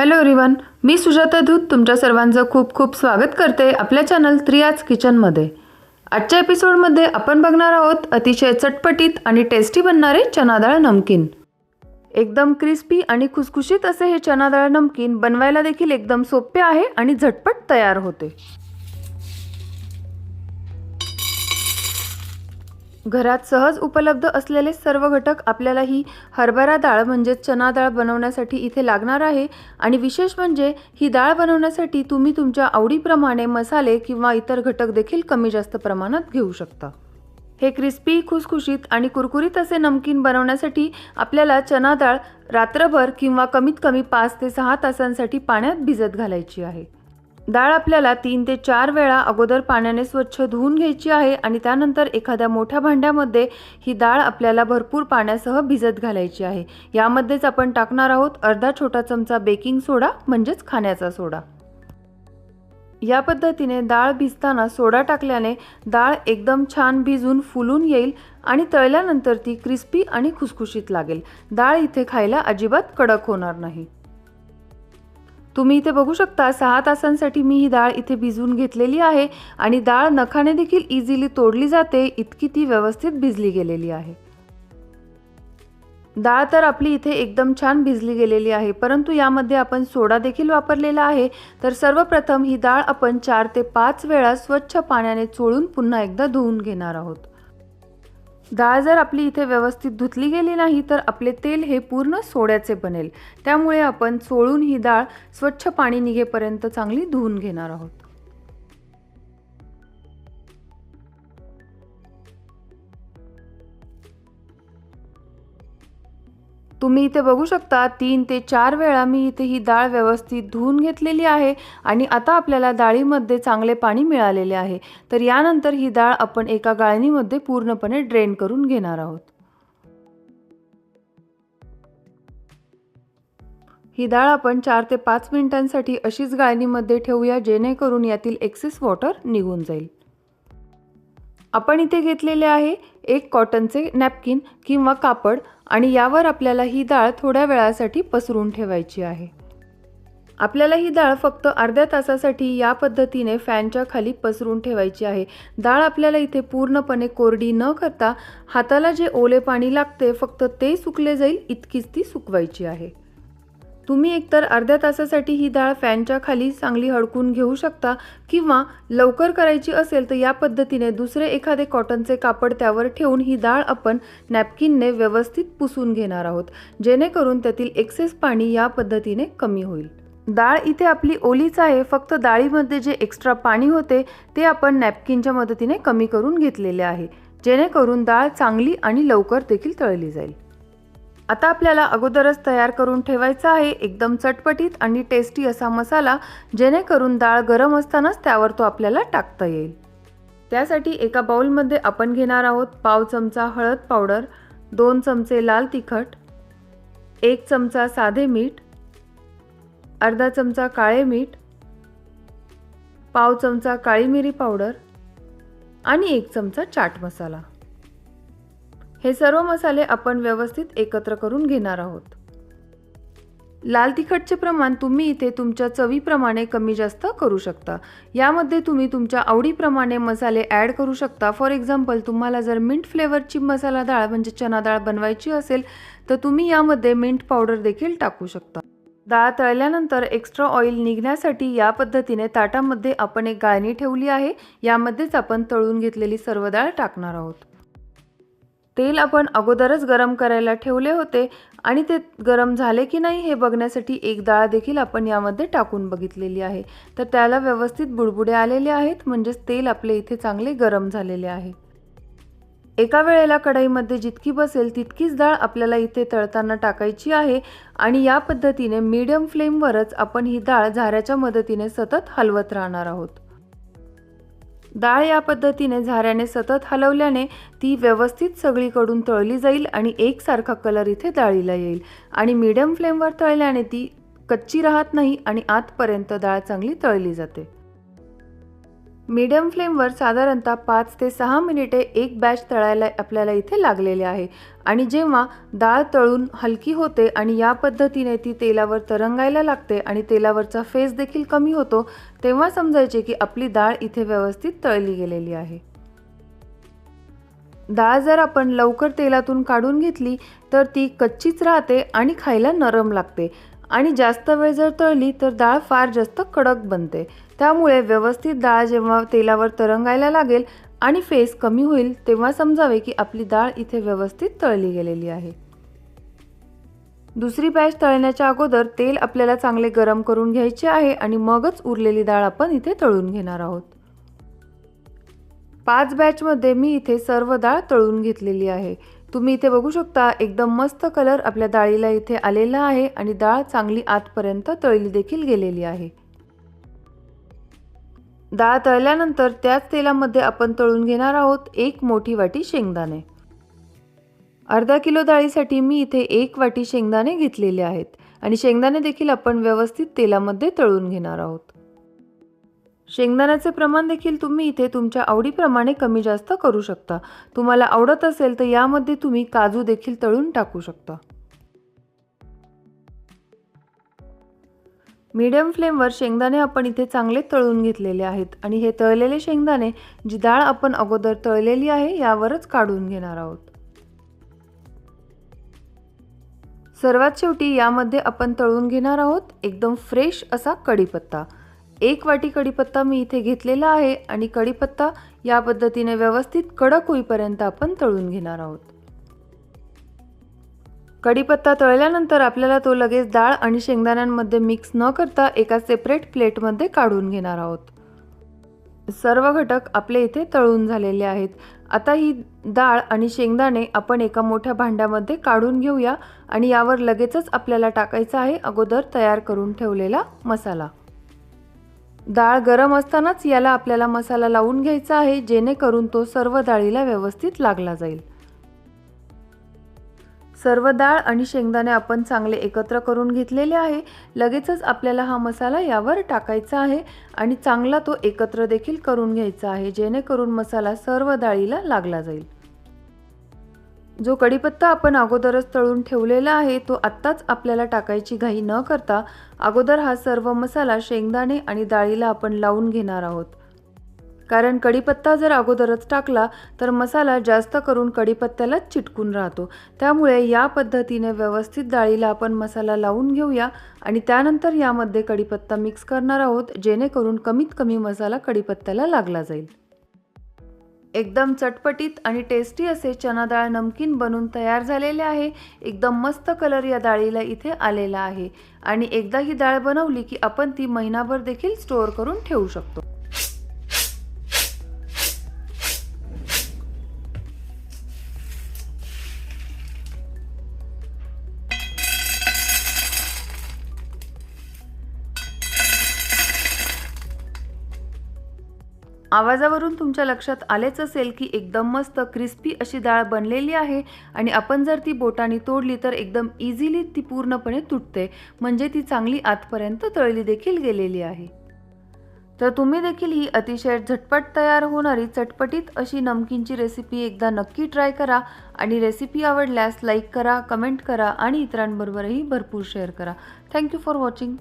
Hello everyone मी सुजाता धूत तुमच्या सर्वांचं खूप खूप स्वागत करते आपल्या चॅनल त्रियाज किचनमध्ये आजच्या एपिसोडमध्ये आपण बघणार आहोत अतिशय चटपटीत आणि टेस्टी बनणारे चनादाळ नमकीन. एकदम क्रिस्पी आणि खुसखुशीत असे हे चनादाळ नमकीन बनवायला देखील एकदम सोपे आहे आणि झटपट तयार होते. घरात सहज उपलब्ध असलेले सर्व घटक आपल्याला ही हरभरा डाळ म्हणजेच चना डाळ बनवण्यासाठी इथे लागणार आहे. आणि विशेष म्हणजे ही डाळ बनवण्यासाठी तुम्ही तुमच्या आवडीप्रमाणे मसाले किंवा इतर घटक देखील कमी जास्त प्रमाणात घेऊ शकता. हे क्रिस्पी खुसखुशीत आणि कुरकुरीत असे नमकीन बनवण्यासाठी आपल्याला चना डाळ रात्रभर किंवा कमीत कमी पाच ते सहा तासांसाठी पाण्यात भिजत घालायची आहे. डाळ आपल्याला तीन ते चार वेळा अगोदर पाण्याने स्वच्छ धुवून घ्यायची आहे आणि त्यानंतर एखाद्या मोठ्या भांड्यामध्ये ही डाळ आपल्याला भरपूर पाण्यासह भिजत घालायची आहे. यामध्येच आपण टाकणार आहोत अर्धा छोटा चमचा बेकिंग सोडा म्हणजेच खाण्याचा सोडा. या पद्धतीने डाळ भिजताना सोडा टाकल्याने डाळ एकदम छान भिजून फुलून येईल आणि तळल्यानंतर ती क्रिस्पी आणि खुसखुशीत लागेल. डाळ इथे खायला अजिबात कडक होणार नाही. तुम्ही इथे बघू शकता सहा तासांसाठी मी ही डाळ इथे भिजवून घेतलेली आहे आणि डाळ नखाने देखील इझिली तोडली जाते इतकी ती व्यवस्थित भिजली गेलेली आहे. डाळ तर आपली इथे एकदम छान भिजली गेलेली आहे परंतु यामध्ये आपण सोडा देखील वापरलेला आहे. तर सर्वप्रथम ही डाळ आपण चार ते पाच वेळा स्वच्छ पाण्याने चोळून पुन्हा एकदा धुवून घेणार आहोत. डाळ जर आपली इथे व्यवस्थित धुतली गेली नाही तर आपले तेल हे पूर्ण सोड्याचे बनेल. त्यामुळे आपण चोळून ही डाळ स्वच्छ पाणी निघेपर्यंत चांगली धुवून घेणार आहोत. तुम्ही इथे बघू शकता तीन ते चार वेळा मी इथे ही डाळ व्यवस्थित धुवून घेतलेली आहे आणि आता आपल्याला डाळीमध्ये चांगले पाणी मिळालेले आहे. तर यानंतर ही डाळ आपण एका गाळणीमध्ये पूर्णपणे ड्रेन करून घेणार आहोत. ही डाळ आपण चार ते पाच मिनिटांसाठी अशीच गाळणीमध्ये ठेवूया जेणेकरून यातील एक्सेस वॉटर निघून जाईल. आपण इथे घेतलेले आहे एक कॉटनचे नॅपकिन किंवा कापड आणि यावर आपल्याला ही डाळ थोड्या वेळासाठी पसरून ठेवायची आहे. आपल्याला ही डाळ फक्त अर्ध्या तासासाठी या पद्धतीने फॅनच्या खाली पसरून ठेवायची आहे. डाळ आपल्याला इथे पूर्णपणे कोरडी न करता हाताला जे ओले पाणी लागते फक्त ते सुकले जाईल इतकीच ती सुकवायची आहे. तुम्ही एकतर अर्ध्या तासासाठी ही डाळ फॅनच्या खाली चांगली हडकून घेऊ शकता किंवा लवकर करायची असेल तर या पद्धतीने दुसरे एखादे कॉटनचे कापड त्यावर ठेवून ही डाळ आपण नॅपकिनने व्यवस्थित पुसून घेणार आहोत जेणेकरून त्यातील एक्सेस पाणी या पद्धतीने कमी होईल. डाळ इथे आपली ओलीच आहे फक्त डाळीमध्ये जे एक्स्ट्रा पाणी होते ते आपण नॅपकिनच्या मदतीने कमी करून घेतलेले आहे जेणेकरून डाळ चांगली आणि लवकर देखील तळली जाईल. आता आपल्याला अगोदरच तयार करून ठेवायचा आहे. एकदम चटपटीत आणि टेस्टी असा मसाला जेणेकरून डाळ गरम असतानाच त्यावर तो आपल्याला टाकता येईल. त्यासाठी एका बाउलमध्ये आपण घेणार आहोत पाव चमचा हळद पावडर दोन चमचे लाल तिखट एक चमचा साधे मीठ अर्धा चमचा काळे मीठ पाव चमचा काळी मिरी पावडर आणि एक चमचा चाट मसाला. हे सर्व मसाले आपण व्यवस्थित एकत्र करून घेणार आहोत. लाल तिखटचे प्रमाण तुम्ही इथे तुमच्या चवीप्रमाणे कमी जास्त करू शकता. यामध्ये तुम्ही तुमच्या आवडीप्रमाणे मसाले ॲड करू शकता. फॉर एक्झाम्पल तुम्हाला जर मिंट फ्लेवरची मसाला डाळ म्हणजे चना डाळ बनवायची असेल तर तुम्ही यामध्ये मिंट पावडर देखील टाकू शकता. डाळ तळल्यानंतर एक्स्ट्रा ऑइल निघण्यासाठी या पद्धतीने ताटामध्ये आपण एक गाळणी ठेवली आहे. यामध्येच आपण तळून घेतलेली सर्व डाळ टाकणार आहोत. तेल आपण अगोदरच गरम करायला ठेवले होते आणि ते गरम झाले की नाही हे बघण्यासाठी एक डाळ देखील आपण यामध्ये टाकून बघितलेली आहे. तर त्याला व्यवस्थित बुडबुडे आलेले आहेत म्हणजेच तेल आपले इथे चांगले गरम झालेले आहे. एका वेळेला कढईमध्ये जितकी बसेल तितकीच डाळ आपल्याला इथे तळताना टाकायची आहे आणि या पद्धतीने मीडियम फ्लेमवरच आपण ही डाळ झाऱ्याच्या मदतीने सतत हलवत राहणार आहोत. डाळ या पद्धतीने झाऱ्याने सतत हलवल्याने ती व्यवस्थित सगळीकडून तळली जाईल आणि एकसारखा कलर इथे डाळीला येईल. आणि मीडियम फ्लेमवर तळल्याने ती कच्ची राहत नाही आणि आतपर्यंत डाळ चांगली तळली जाते. मीडियम फ्लेमवर साधारणतः पाच ते सहा मिनिटे एक बॅच तळायला आपल्याला इथे लागलेले आहे. आणि जेव्हा डाळ तळून हलकी होते आणि या पद्धतीने ती तेलावर तरंगायला लागते आणि तेलावरचा फेस देखील कमी होतो तेव्हा समजायचे की आपली डाळ इथे व्यवस्थित तळली गेलेली आहे. डाळ जर आपण लवकर तेलातून काढून घेतली तर ती कच्चीच राहते आणि खायला नरम लागते. आणि जास्त वेळ जर तळली तर डाळ फार जास्त कडक बनते. त्यामुळे व्यवस्थित डाळ जेव्हा तेलावर तरंगायला लागेल आणि फेस कमी होईल तेव्हा समजावे की आपली डाळ इथे व्यवस्थित तळली गेलेली आहे. दुसरी बॅच तळण्याच्या अगोदर तेल आपल्याला चांगले गरम करून घ्यायचे आहे आणि मगच उरलेली डाळ आपण इथे तळून घेणार आहोत. पाच बॅचमध्ये मी इथे सर्व डाळ तळून घेतलेली आहे. तुम्ही इथे बघू शकता एकदम मस्त कलर आपल्या डाळीला इथे आलेला आहे आणि डाळ चांगली आतपर्यंत तळली देखील गेलेली आहे. डाळ तळल्यानंतर त्याच तेलामध्ये आपण तळून घेणार आहोत एक मोठी वाटी शेंगदाणे. अर्धा किलो डाळीसाठी मी इथे एक वाटी शेंगदाणे घेतलेले आहेत आणि शेंगदाणे देखील आपण व्यवस्थित तेलामध्ये तळून घेणार आहोत. शेंगदाण्याचे प्रमाण देखील तुम्ही इथे तुमच्या आवडीप्रमाणे कमी जास्त करू शकता. तुम्हाला आवडत असेल तर यामध्ये तुम्ही काजू देखील तळून टाकू शकता. मीडियम फ्लेमवर शेंगदाणे आपण इथे चांगले तळून घेतलेले आहेत. आणि हे तळलेले शेंगदाणे जी डाळ आपण अगोदर तळलेली आहे यावरच काढून घेणार आहोत. सर्वात शेवटी यामध्ये आपण तळून घेणार आहोत एकदम फ्रेश असा कढीपत्ता. एक वाटी कढीपत्ता मी इथे घेतलेला आहे आणि कढीपत्ता या पद्धतीने व्यवस्थित कडक होईपर्यंत आपण तळून घेणार आहोत. कढीपत्ता तळल्यानंतर आपल्याला तो लगेच डाळ आणि शेंगदाण्यांमध्ये मिक्स न करता एका सेपरेट प्लेटमध्ये काढून घेणार आहोत. सर्व घटक आपले इथे तळून झालेले आहेत. आता ही डाळ आणि शेंगदाणे आपण एका मोठ्या भांड्यामध्ये काढून घेऊया आणि यावर लगेचच आपल्याला टाकायचा आहे अगोदर तयार करून ठेवलेला मसाला. डाळ गरम असतानाच याला आपल्याला मसाला लावून घ्यायचा आहे जेणेकरून तो सर्व डाळीला व्यवस्थित लागला जाईल. सर्व डाळ आणि शेंगदाणे आपण चांगले एकत्र करून घेतलेले आहे. लगेचच आपल्याला हा मसाला यावर टाकायचा आहे आणि चांगला तो एकत्र देखील करून घ्यायचा आहे जेणेकरून मसाला सर्व डाळीला लागला जाईल. जो कढीपत्ता आपण अगोदरच तळून ठेवलेला आहे तो आत्ताच आपल्याला टाकायची घाई न करता अगोदर हा सर्व मसाला शेंगदाणे आणि डाळीला आपण लावून घेणार आहोत. कारण कढीपत्ता जर अगोदरच टाकला तर मसाला जास्त करून कढीपत्त्यालाच चिटकून राहतो. त्यामुळे या पद्धतीने व्यवस्थित डाळीला आपण मसाला लावून घेऊया आणि त्यानंतर यामध्ये कढीपत्ता मिक्स करणार आहोत जेणेकरून कमीत कमी मसाला कढीपत्त्याला लागला जाईल. एकदम चटपटीत आणि टेस्टी असे चना डाळ नमकीन बनून तयार झालेले आहे. एकदम मस्त कलर या डाळीला इथे आलेला आहे. आणि एकदा ही डाळ बनवली की आपण ती महिनाभर देखील स्टोअर करून ठेवू शकतो. आवाजावरून तुमच्या लक्षात आलेच असेल की एकदम मस्त क्रिस्पी अशी डाळ बनलेली आहे आणि आपण जर ती बोटाने तोडली तर एकदम इझिली ती पूर्णपणे तुटते. म्हणजे ती चांगली आतपर्यंत तळली देखील गेलेली आहे. तर तुम्ही देखील ही अतिशय झटपट तयार होणारी चटपटीत अशी नमकीनची रेसिपी एकदा नक्की ट्राय करा आणि रेसिपी आवडल्यास लाईक करा कमेंट करा आणि इतरांबरोबरही भरपूर शेअर करा. Thank you for watching